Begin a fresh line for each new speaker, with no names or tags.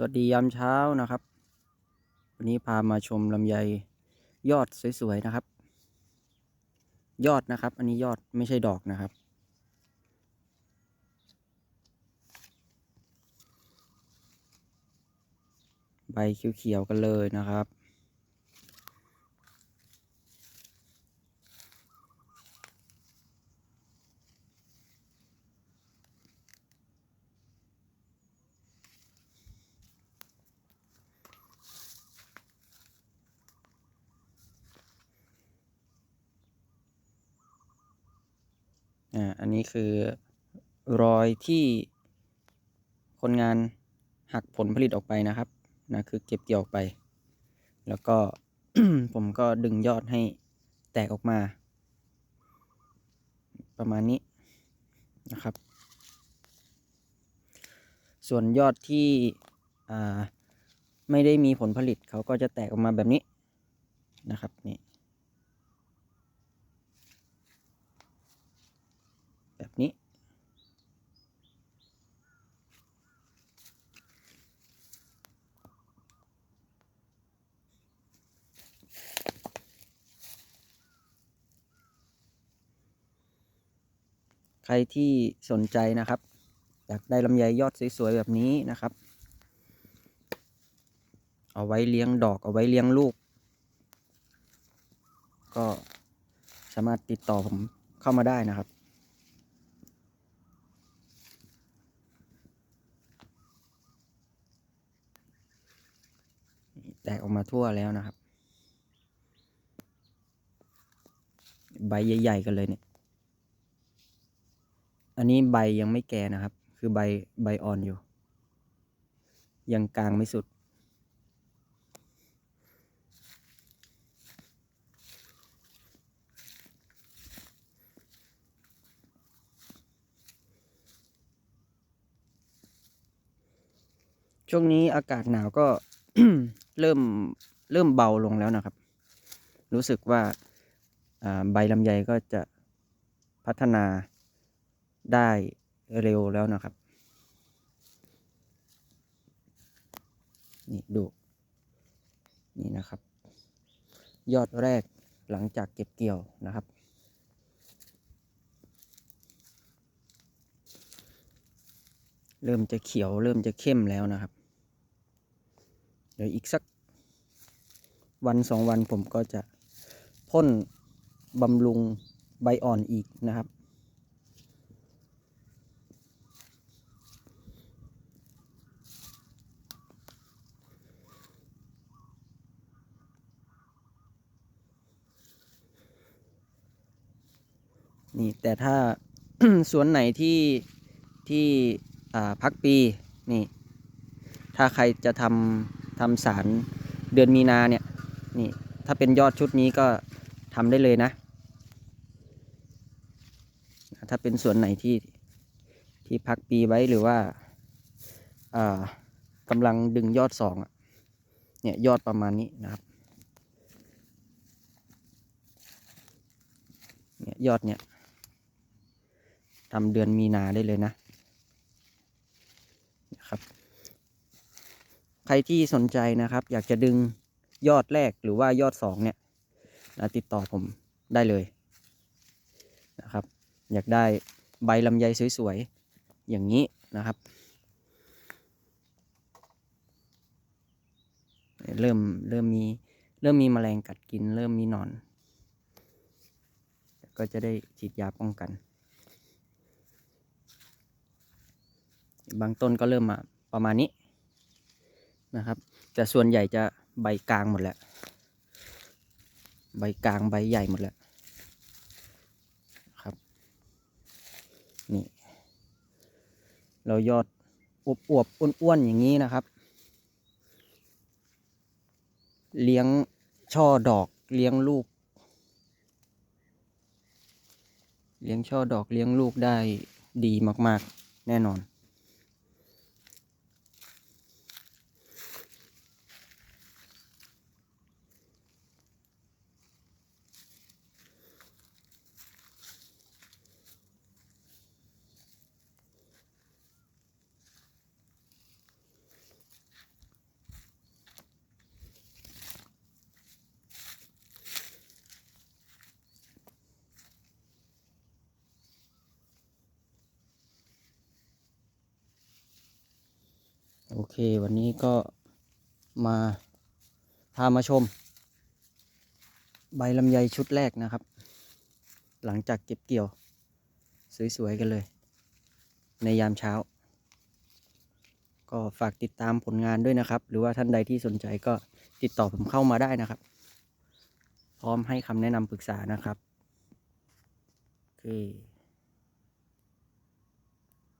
สวัสดียามเช้านะครับ วันนี้พามาชมลำไยยอดสวยๆนะครับ ยอดนะครับ อันนี้ยอดไม่ใช่ดอกนะครับ ใบเขียวๆกันเลยนะครับ อ่าอันนี้คือรอยที่คนงานหักผลผลิตออกไปนะครับนะคือเก็บเกี่ยวออกไป แล้วก็ผมก็ดึงยอดให้แตกออกมา ประมาณนี้นะครับ ส่วนยอดที่ไม่ได้มีผลผลิตเขาก็จะแตกออกมาแบบนี้นะครับนี่ ใครที่สนใจนะครับอยากได้ลำไยยอดสวยๆแบบนี้นะครับ เอาไว้เลี้ยงดอกเอาไว้เลี้ยงลูก ก็สามารถติดต่อผมเข้ามาได้นะครับ แตกออกมาทั่วแล้วนะครับ ใบใหญ่ๆกันเลยเนี่ย อันนี้ใบยังไม่แก่นะครับ คือใบใบอ่อนอยู่ ยังกลางไม่สุด ช่วงนี้อากาศหนาวก็เริ่มเริ่มเบาลงแล้วนะครับ รู้สึกว่าใบลำไยก็จะพัฒนา ได้เร็วแล้วนะครับ นี่ดู นี่นะครับ ยอดแรกหลังจากเก็บเกี่ยวนะครับ เริ่มจะเขียวเริ่มจะเข้มแล้วนะครับ เดี๋ยวอีกสักวันสองวันผมก็จะพ่นบำรุงใบอ่อนอีกนะครับ นี่แต่ถ้าสวนไหนที่ที่พักปีนี่ ถ้าใครจะทำทำสารเดือนมีนาเนี่ยนี่ถ้าเป็นยอดชุดนี้ก็ทำได้เลยนะ ถ้าเป็นสวนไหนที่ที่พักปีไว้หรือว่าอ่ากำลังดึงยอดสองอะเนี่ยยอดประมาณนี้นะครับเนี่ยยอดเนี่ย ทำเดือนมีนาได้เลยนะนะครับ ใครที่สนใจนะครับ อยากจะดึงยอดแรกหรือว่ายอดสองเนี่ยนะติดต่อผมได้เลยนะครับ อยากได้ใบลำไยสวยๆ อย่างนี้นะครับ เริ่มเริ่มมีเริ่มมีแมลงกัดกิน เริ่มมีนอน ก็จะได้ฉีดยาป้องกัน บางต้นก็เริ่มมาประมาณนี้นะครับ แต่ส่วนใหญ่จะใบกลางหมดแล้ว ใบกลางใบใหญ่หมดแล้วครับ นี่ เรายอดอวบอวบๆอ้วนๆอย่างนี้นะครับ เลี้ยงช่อดอกเลี้ยงลูก เลี้ยงช่อดอกเลี้ยงลูกได้ดีมาก ๆ แน่นอน โอเควันนี้ก็มาพามาชม ใบลำไยชุดแรกนะครับ หลังจากเก็บเกี่ยว สวย ๆ กันเลย ในยามเช้า ก็ฝากติดตามผลงานด้วยนะครับ หรือว่าท่านใดที่สนใจก็ติดต่อผมเข้ามาได้นะครับ พร้อมให้คำแนะนำปรึกษานะครับโอเค